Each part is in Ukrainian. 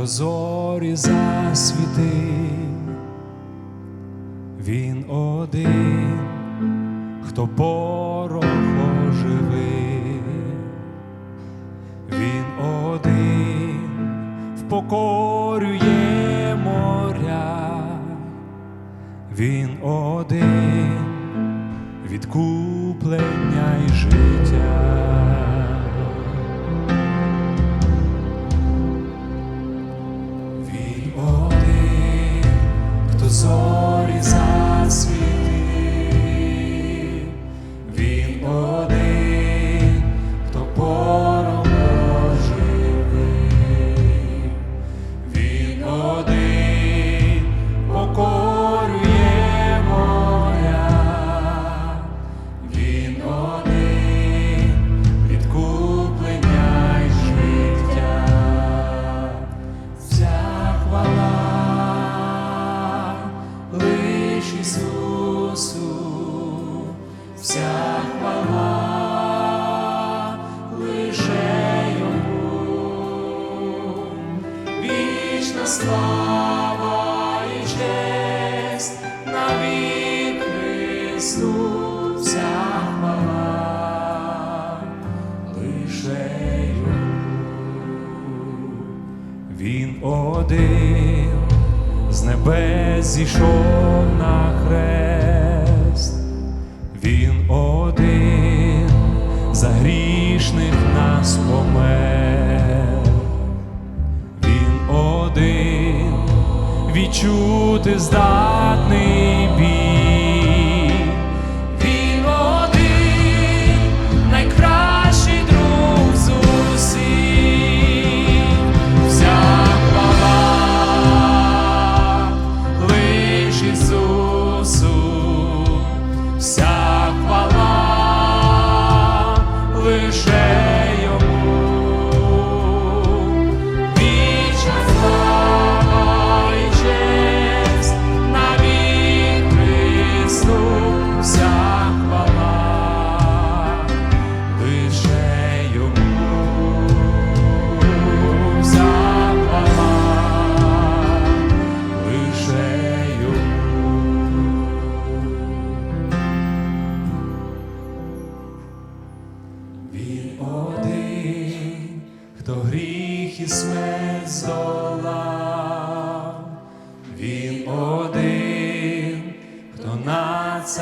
хто зорі засвітив, він один, хто порох оживив, він один впокорює моря, він один відкуплення й життя. Йому, вічна слава і честь навік Христу, вся хвала лише. Він один з небес зійшов на відчути здатний біль. Він один найкращий друг з усіх. Вся хвала лиш Ісусу, вся хвала лише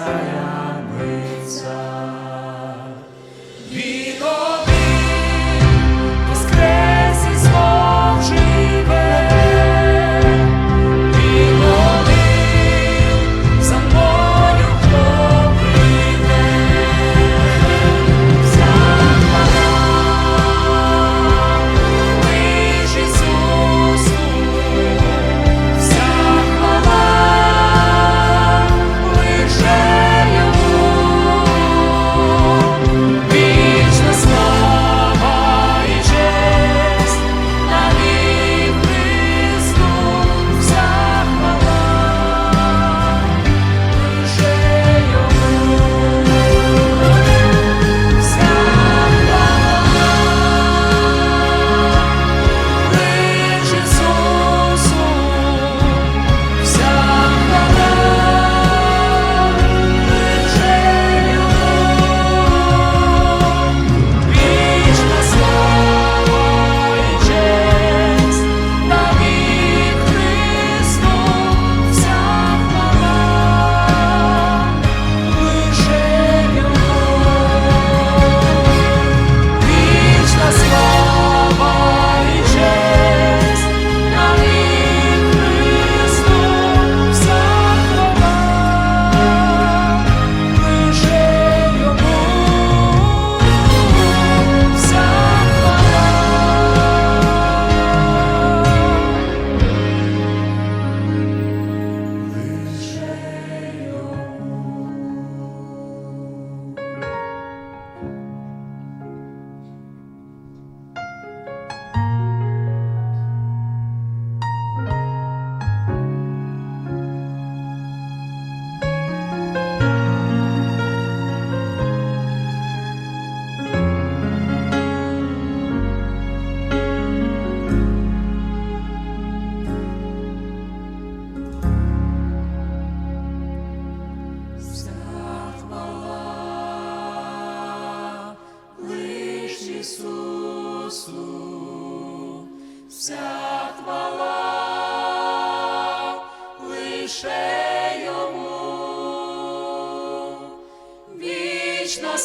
사랑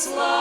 слава